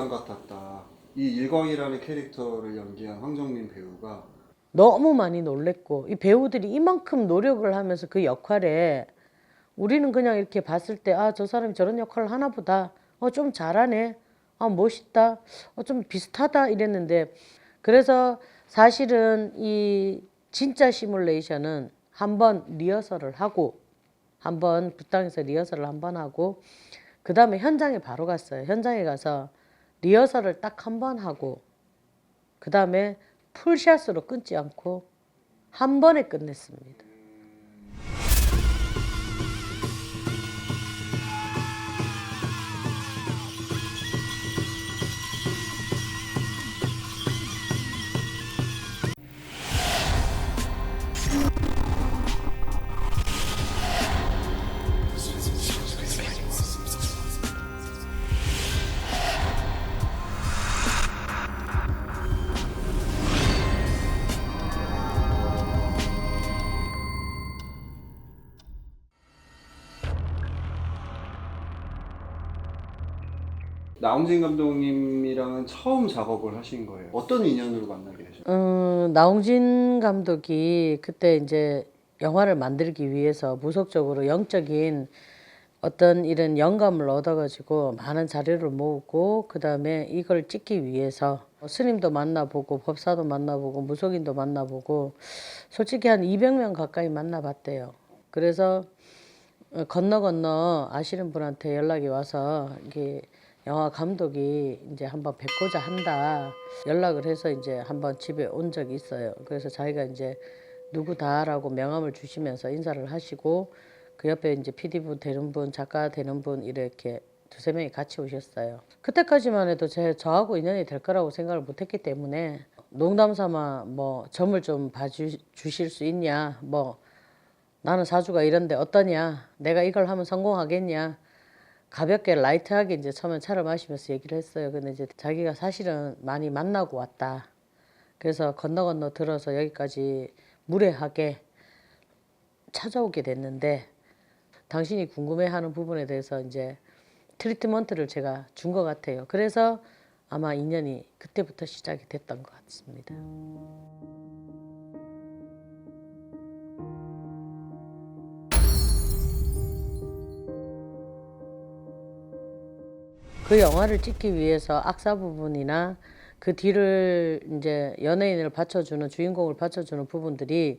부담 같았다. 이 일광이라는 캐릭터를 연기한 황정민 배우가 너무 많이 놀랬고 이 배우들이 이만큼 노력을 하면서 그 역할에 우리는 그냥 이렇게 봤을 때 아 저 사람이 저런 역할을 하나 보다. 어 좀 잘하네. 아 멋있다. 어 좀 비슷하다. 이랬는데 그래서 사실은 이 진짜 시뮬레이션은 한번 리허설을 하고 한번 부당에서 리허설을 한번 하고 그 다음에 현장에 바로 갔어요. 현장에 가서 리허설을 딱 한 번 하고 그 다음에 풀샷으로 끊지 않고 한 번에 끝냈습니다. 나홍진 감독님이랑은 처음 작업을 하신 거예요. 어떤 인연으로 만나게 되셨어요? 음, 나홍진 감독이 그때 이제 영화를 만들기 위해서 무속적으로 영적인 어떤 이런 영감을 얻어가지고 많은 자료를 모으고 그 다음에 이걸 찍기 위해서 스님도 만나보고 법사도 만나보고 무속인도 만나보고 솔직히 한 200명 가까이 만나봤대요. 그래서 어, 건너 건너 아시는 분한테 연락이 와서 이게 영화 감독이 이제 한번 뵙고자 한다 연락을 해서 이제 한번 집에 온 적이 있어요. 그래서 자기가 이제 누구다라고 명함을 주시면서 인사를 하시고 그 옆에 이제 PD분 되는 분, 작가 되는 분 이렇게 두세 명이 같이 오셨어요. 그때까지만 해도 제 저하고 인연이 될 거라고 생각을 못했기 때문에 농담 삼아 뭐 점을 좀 봐주실 수 있냐 뭐 나는 사주가 이런데 어떠냐? 내가 이걸 하면 성공하겠냐? 가볍게 라이트하게 이제 처음에 차를 마시면서 얘기를 했어요. 근데 이제 자기가 사실은 많이 만나고 왔다. 그래서 건너 건너 들어서 여기까지 무례하게 찾아오게 됐는데 당신이 궁금해하는 부분에 대해서 이제 트리트먼트를 제가 준 것 같아요. 그래서 아마 인연이 그때부터 시작이 됐던 것 같습니다. 그 영화를 찍기 위해서 악사 부분이나 그 뒤를 이제 연예인을 받쳐주는 주인공을 받쳐주는 부분들이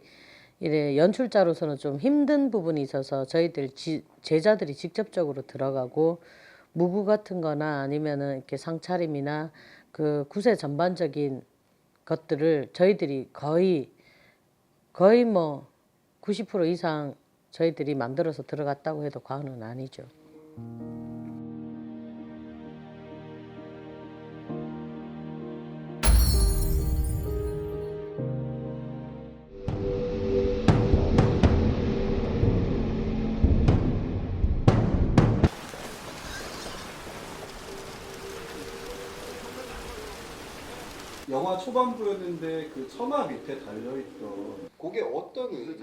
이래 연출자로서는 좀 힘든 부분이 있어서 저희들 지, 제자들이 직접적으로 들어가고 무구 같은 거나 아니면은 이렇게 상차림이나 그 구세 전반적인 것들을 저희들이 거의 거의 뭐 90% 이상 저희들이 만들어서 들어갔다고 해도 과언은 아니죠. 초반부였는데 그 처마 밑에 달려있던 그게 어떤 의미?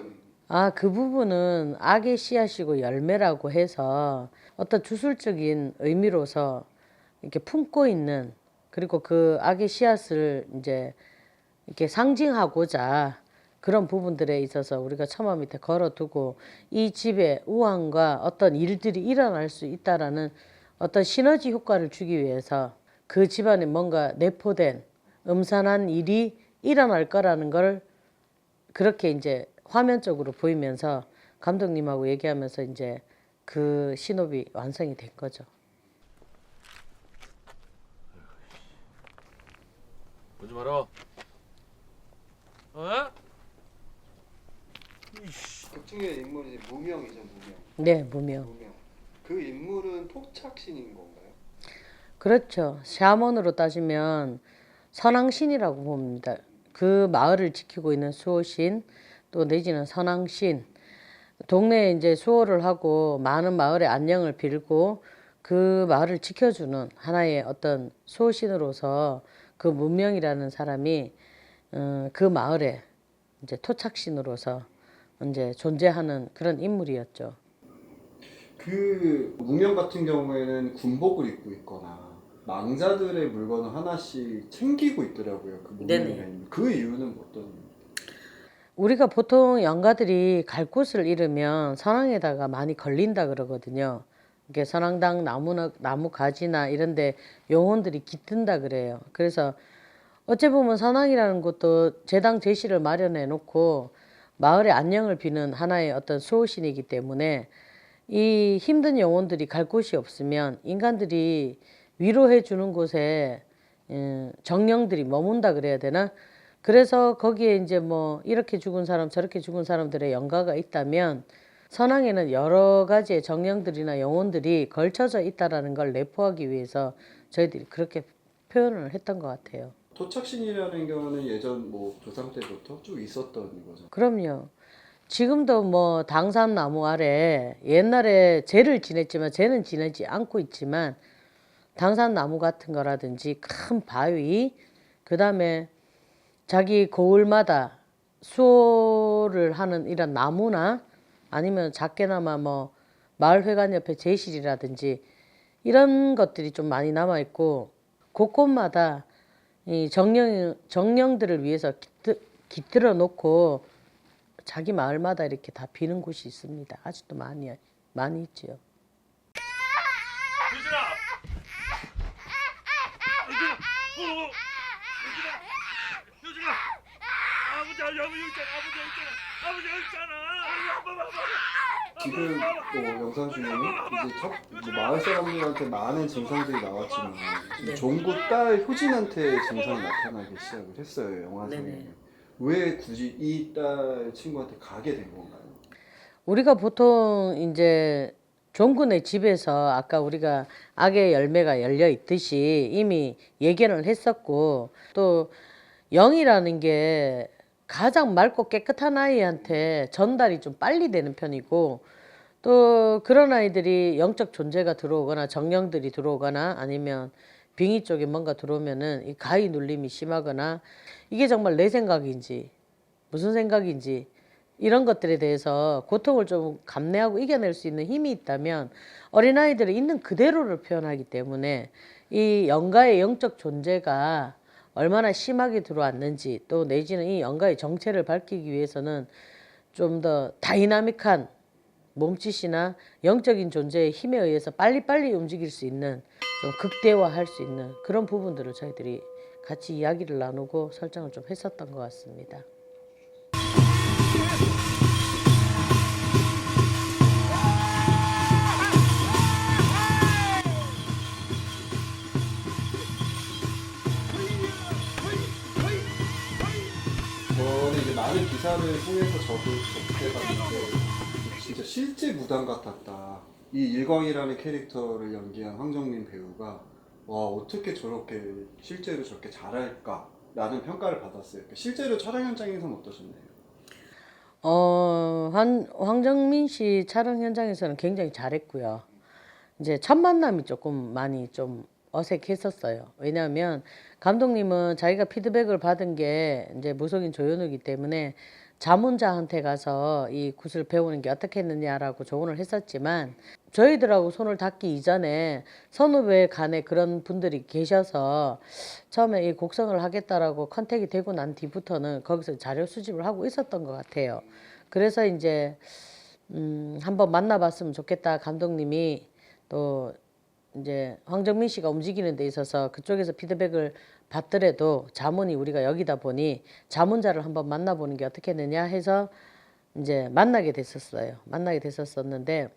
아, 그 부분은 악의 씨앗이고 열매라고 해서 어떤 주술적인 의미로서 이렇게 품고 있는 그리고 그 악의 씨앗을 이제 이렇게 상징하고자 그런 부분들에 있어서 우리가 처마 밑에 걸어두고 이 집에 우환과 어떤 일들이 일어날 수 있다라는 어떤 시너지 효과를 주기 위해서 그 집안에 뭔가 내포된 음산한 일이 일어날 거라는 걸 그렇게 이제 화면적으로 보이면서 감독님하고 얘기하면서 이제 그 신업이 완성이 된 거죠. 오지 마라. 어? 극중의 인물이 무명이죠 무명. 네, 무명. 무명. 그 인물은 토착신인 건가요? 그렇죠. 샤먼으로 따지면 선왕신이라고 봅니다. 그 마을을 지키고 있는 수호신 또 내지는 선왕신 동네에 이제 수호를 하고 많은 마을의 안녕을 빌고 그 마을을 지켜주는 하나의 어떤 수호신으로서 그 문명이라는 사람이 어, 그 마을에 이제 토착신으로서 이제 존재하는 그런 인물이었죠. 그 무명 같은 경우에는 군복을 입고 있거나 망자들의 물건을 하나씩 챙기고 있더라고요. 그 네네. 그 이유는 어떤? 우리가 보통 영가들이 갈 곳을 잃으면 선왕에다가 많이 걸린다 그러거든요. 이게 선왕당 나무 나무 가지나 이런데 영혼들이 깃든다 그래요. 그래서 어째 보면 선왕이라는 곳도 제당 제시를 마련해 놓고 마을의 안녕을 비는 하나의 어떤 수호신이기 때문에 이 힘든 영혼들이 갈 곳이 없으면 인간들이 위로해 주는 곳에 음, 정령들이 머문다 그래야 되나? 그래서 거기에 이제 뭐 이렇게 죽은 사람 저렇게 죽은 사람들의 영가가 있다면 선왕에는 여러 가지의 정령들이나 영혼들이 걸쳐져 있다라는 걸 내포하기 위해서 저희들이 그렇게 표현을 했던 것 같아요. 토착신이라는 경우는 예전 뭐 조상 때부터 쭉 있었던 거죠. 그럼요. 지금도 뭐 당산나무 아래 옛날에 제를 지냈지만 제는 지내지 않고 있지만 당산나무 같은 거라든지 큰 바위 그 다음에 자기 고을마다 수호를 하는 이런 나무나 아니면 작게나마 뭐 마을회관 옆에 제실이라든지 이런 것들이 좀 많이 남아 있고 곳곳마다 이 정령 정령들을 위해서 깃들, 깃들어 놓고 자기 마을마다 이렇게 다 비는 곳이 있습니다. 아직도 많이 많이 있지요. 유진아! 유진아! 어, 어. 유진아! 유진아! 아버지 여기 있잖아 아버 지 지금 뭐 영상 중에는 이제 첫, 뭐 마을 사람들한테 많은 증상들이 나왔지만 지금 네. 종구 딸 효진한테 증상이 나타나기 시작을 했어요 영화상에. 네네. 왜 굳이 이 딸 친구한테 가게 된 건가요? 우리가 보통 이제 종군의 집에서 아까 우리가 악의 열매가 열려 있듯이 이미 예견을 했었고 또 영이라는 게 가장 맑고 깨끗한 아이한테 전달이 좀 빨리 되는 편이고 또 그런 아이들이 영적 존재가 들어오거나 정령들이 들어오거나 아니면 빙의 쪽에 뭔가 들어오면은 이 가위 눌림이 심하거나 이게 정말 내 생각인지 무슨 생각인지 이런 것들에 대해서 고통을 좀 감내하고 이겨낼 수 있는 힘이 있다면 어린아이들은 있는 그대로를 표현하기 때문에 이 영가의 영적 존재가 얼마나 심하게 들어왔는지 또 내지는 이 영가의 정체를 밝히기 위해서는 좀 더 다이나믹한 몸짓이나 영적인 존재의 힘에 의해서 빨리빨리 움직일 수 있는 좀 극대화할 수 있는 그런 부분들을 저희들이 같이 이야기를 나누고 설정을 좀 했었던 것 같습니다. 많은 기사를 통해서 저도 접해 봤는데 진짜 실제 무당 같았다. 이 일광이라는 캐릭터를 연기한 황정민 배우가 와 어떻게 저렇게 실제로 저렇게 잘할까? 라는 평가를 받았어요. 실제로 촬영 현장에서는 어떠셨나요? 어, 한, 황정민 씨 촬영 현장에서는 굉장히 잘했고요. 이제 첫 만남이 조금 많이 좀 어색했었어요. 왜냐하면 감독님은 자기가 피드백을 받은 게 이제 무속인 조연우기 때문에 자문자한테 가서 이 굿을 배우는 게 어떻겠느냐라고 조언을 했었지만 저희들하고 손을 닿기 이전에 선후배 간에 그런 분들이 계셔서 처음에 이 곡성을 하겠다라고 컨택이 되고 난 뒤부터는 거기서 자료 수집을 하고 있었던 것 같아요. 그래서 이제 음, 한번 만나봤으면 좋겠다 감독님이 또 이제 황정민 씨가 움직이는 데 있어서 그쪽에서 피드백을 받더라도 자문이 우리가 여기다 보니 자문자를 한번 만나보는 게 어떻겠느냐 해서 이제 만나게 됐었어요. 만나게 됐었었는데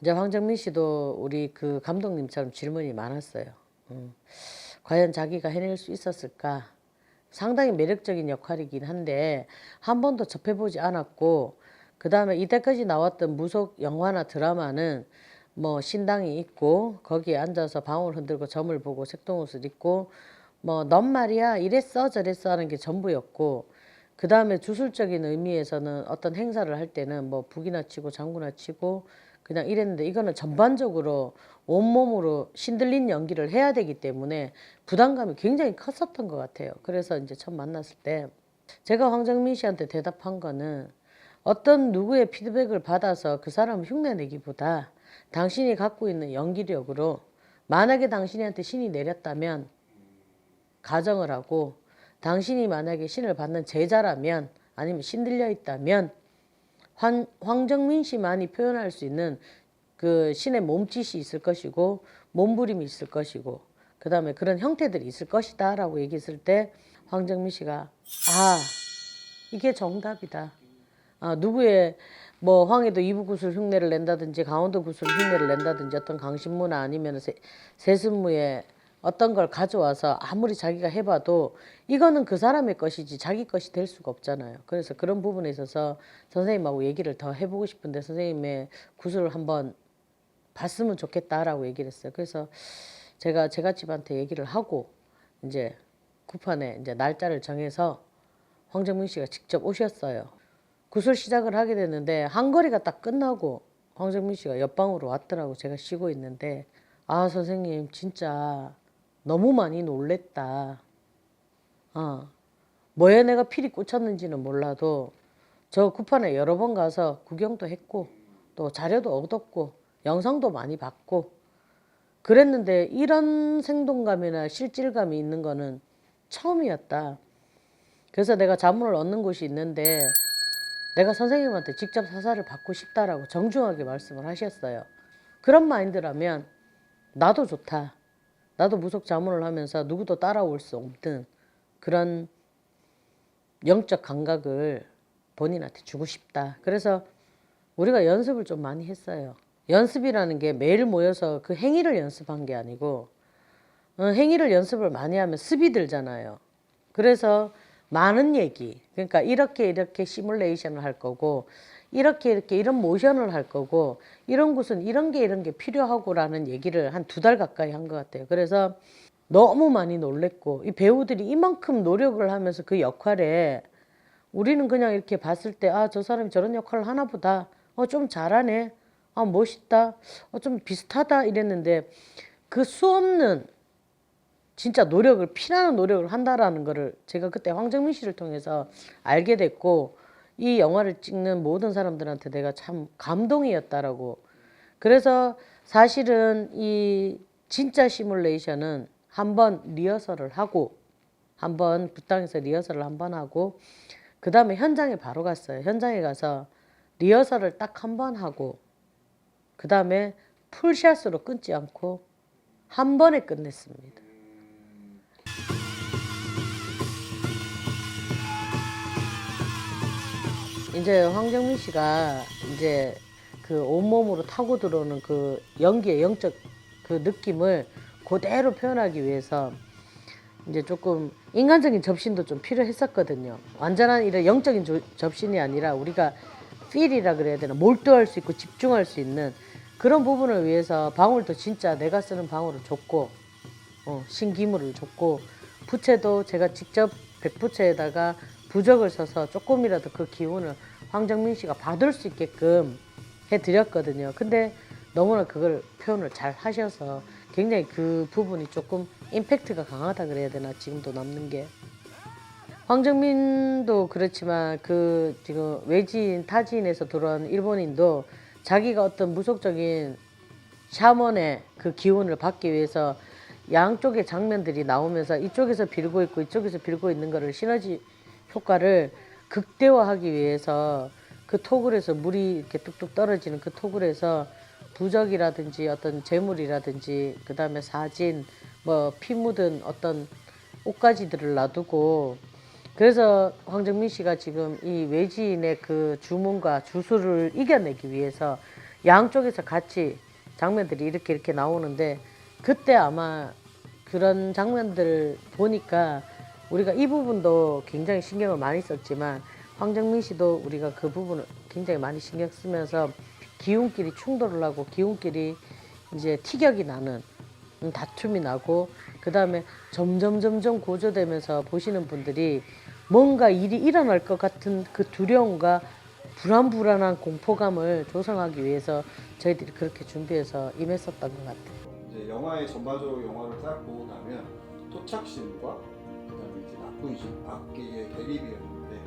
이제 황정민 씨도 우리 그 감독님처럼 질문이 많았어요. 음, 과연 자기가 해낼 수 있었을까? 상당히 매력적인 역할이긴 한데 한 번도 접해보지 않았고 그 다음에 이때까지 나왔던 무속 영화나 드라마는 뭐 신당이 있고 거기에 앉아서 방울 흔들고 점을 보고 색동옷을 입고 뭐 넌 말이야 이랬어 저랬어 하는 게 전부였고 그 다음에 주술적인 의미에서는 어떤 행사를 할 때는 뭐 북이나 치고 장구나 치고 그냥 이랬는데 이거는 전반적으로 온몸으로 신들린 연기를 해야 되기 때문에 부담감이 굉장히 컸었던 것 같아요. 그래서 이제 처음 만났을 때 제가 황정민 씨한테 대답한 거는 어떤 누구의 피드백을 받아서 그 사람을 흉내내기보다 당신이 갖고 있는 연기력으로 만약에 당신한테 신이 내렸다면 가정을 하고 당신이 만약에 신을 받는 제자라면 아니면 신들려 있다면 황, 황정민 씨만이 표현할 수 있는 그 신의 몸짓이 있을 것이고 몸부림이 있을 것이고 그 다음에 그런 형태들이 있을 것이다 라고 얘기했을 때 황정민 씨가 아 이게 정답이다. 아, 누구의 뭐 황해도 이북구슬 흉내를 낸다든지 강원도 구슬 흉내를 낸다든지 어떤 강신무나 아니면 세, 세습무에 어떤 걸 가져와서 아무리 자기가 해봐도 이거는 그 사람의 것이지 자기 것이 될 수가 없잖아요. 그래서 그런 부분에 있어서 선생님하고 얘기를 더 해보고 싶은데 선생님의 구슬을 한번 봤으면 좋겠다라고 얘기를 했어요. 그래서 제가 제갓집한테 얘기를 하고 이제 구판에 이제 날짜를 정해서 황정민 씨가 직접 오셨어요. 구슬 시작을 하게 됐는데 한거리가 딱 끝나고 황정민 씨가 옆방으로 왔더라고 제가 쉬고 있는데 아 선생님 진짜 너무 많이 놀랬다. 어 뭐에 내가 필이 꽂혔는지는 몰라도 저 구판에 여러 번 가서 구경도 했고 또 자료도 얻었고 영상도 많이 봤고 그랬는데 이런 생동감이나 실질감이 있는 거는 처음이었다. 그래서 내가 자문을 얻는 곳이 있는데 내가 선생님한테 직접 사사를 받고 싶다라고 정중하게 말씀을 하셨어요. 그런 마인드라면 나도 좋다. 나도 무속 자문을 하면서 누구도 따라올 수 없는 그런 영적 감각을 본인한테 주고 싶다. 그래서 우리가 연습을 좀 많이 했어요. 연습이라는 게 매일 모여서 그 행위를 연습한 게 아니고 어, 행위를 연습을 많이 하면 습이 들잖아요. 그래서 많은 얘기. 그러니까 이렇게 이렇게 시뮬레이션을 할 거고 이렇게 이렇게 이런 모션을 할 거고 이런 곳은 이런 게 이런 게 필요하고라는 얘기를 한 두 달 가까이 한 것 같아요. 그래서 너무 많이 놀랬고 이 배우들이 이만큼 노력을 하면서 그 역할에 우리는 그냥 이렇게 봤을 때 아 저 사람이 저런 역할을 하나 보다. 어 좀 잘하네. 아 멋있다. 어 좀 비슷하다 이랬는데 그 수없는 진짜 노력을 피나는 노력을 한다라는 거를 제가 그때 황정민 씨를 통해서 알게 됐고 이 영화를 찍는 모든 사람들한테 내가 참 감동이었다라고 그래서 사실은 이 진짜 시뮬레이션은 한번 리허설을 하고 한번 부당에서 리허설을 한 번 하고 그 다음에 현장에 바로 갔어요 현장에 가서 리허설을 딱 한 번 하고 그 다음에 풀샷으로 끊지 않고 한 번에 끝냈습니다. 이제 황정민 씨가 이제 그 온몸으로 타고 들어오는 그 연기의 영적 그 느낌을 그대로 표현하기 위해서 이제 조금 인간적인 접신도 좀 필요했었거든요. 완전한 이런 영적인 조- 접신이 아니라 우리가 필이라 그래야 되나 몰두할 수 있고 집중할 수 있는 그런 부분을 위해서 방울도 진짜 내가 쓰는 방울을 줬고 어, 신기물을 줬고 부채도 제가 직접 백부채에다가 부적을 써서 조금이라도 그 기운을 황정민 씨가 받을 수 있게끔 해드렸거든요. 근데 너무나 그걸 표현을 잘 하셔서 굉장히 그 부분이 조금 임팩트가 강하다 그래야 되나 지금도 남는 게 황정민도 그렇지만 그 지금 외지인 타지인에서 들어온 일본인도 자기가 어떤 무속적인 샤먼의 그 기운을 받기 위해서 양쪽의 장면들이 나오면서 이쪽에서 빌고 있고 이쪽에서 빌고 있는 거를 시너지 효과를 극대화하기 위해서 그 토굴에서 물이 이렇게 뚝뚝 떨어지는 그 토굴에서 부적이라든지 어떤 재물이라든지 그 다음에 사진 뭐 피 묻은 어떤 옷가지들을 놔두고 그래서 황정민 씨가 지금 이 외지인의 그 주문과 주술을 이겨내기 위해서 양쪽에서 같이 장면들이 이렇게 이렇게 나오는데 그때 아마 그런 장면들 보니까 우리가 이 부분도 굉장히 신경을 많이 썼지만 황정민 씨도 우리가 그 부분을 굉장히 많이 신경 쓰면서 기운끼리 충돌을 하고 기운끼리 이제 티격이 나는 음, 다툼이 나고 그 다음에 점점 점점 고조되면서 보시는 분들이 뭔가 일이 일어날 것 같은 그 두려움과 불안불안한 공포감을 조성하기 위해서 저희들이 그렇게 준비해서 임했었던 것 같아요. 이제 영화의 전반적으로 영화를 딱 보고 나면 토착신과 신, 악기의 대립이었는데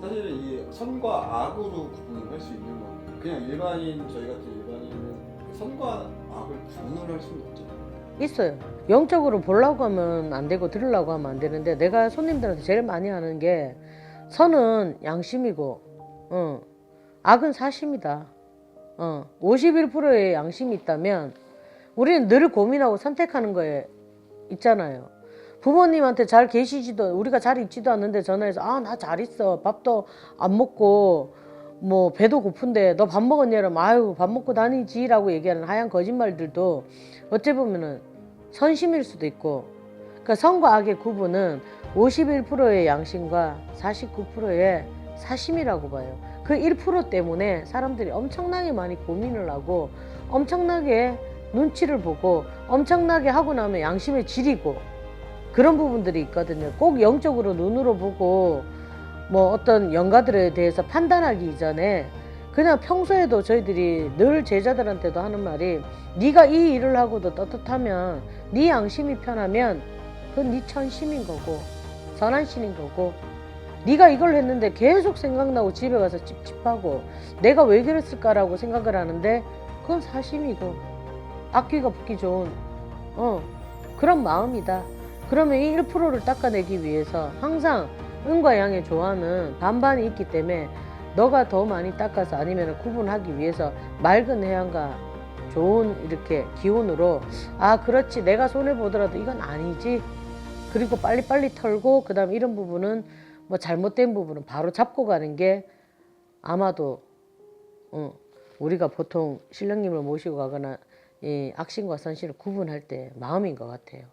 사실은 이 선과 악으로 구분을 할 수 있는 거예요. 그냥 일반인 저희 같은 일반인은 선과 악을 구분을 할 수는 없잖아요. 있어요. 영적으로 보려고 하면 안 되고 들으려고 하면 안 되는데 내가 손님들한테 제일 많이 하는 게 선은 양심이고 어, 악은 사심이다. 어, 51%의 양심이 있다면 우리는 늘 고민하고 선택하는 거에 있잖아요. 부모님한테 잘 계시지도 우리가 잘 있지도 않는데 전화해서 아 나 잘 있어 밥도 안 먹고 뭐 배도 고픈데 너 밥 먹었냐 이러면 아유 밥 먹고 다니지라고 얘기하는 하얀 거짓말들도 어찌 보면은 선심일 수도 있고 그러니까 선과 악의 구분은 51%의 양심과 49%의 사심이라고 봐요. 그 1% 때문에 사람들이 엄청나게 많이 고민을 하고 엄청나게 눈치를 보고 엄청나게 하고 나면 양심에 지리고 그런 부분들이 있거든요. 꼭 영적으로 눈으로 보고 뭐 어떤 영가들에 대해서 판단하기 이전에 그냥 평소에도 저희들이 늘 제자들한테도 하는 말이 네가 이 일을 하고도 떳떳하면 네 양심이 편하면 그건 네 천심인 거고 선한 신인 거고 네가 이걸 했는데 계속 생각나고 집에 가서 찝찝하고 내가 왜 그랬을까라고 생각을 하는데 그건 사심이고 악귀가 붙기 좋은 어 그런 마음이다. 그러면 이 1%를 닦아내기 위해서 항상 은과 양의 조화는 반반이 있기 때문에 너가 더 많이 닦아서 아니면 구분하기 위해서 맑은 해양과 좋은 이렇게 기운으로 아 그렇지 내가 손해 보더라도 이건 아니지 그리고 빨리빨리 털고 그다음 이런 부분은 뭐 잘못된 부분은 바로 잡고 가는 게 아마도 어, 우리가 보통 신령님을 모시고 가거나 이 악신과 선신을 구분할 때 마음인 것 같아요.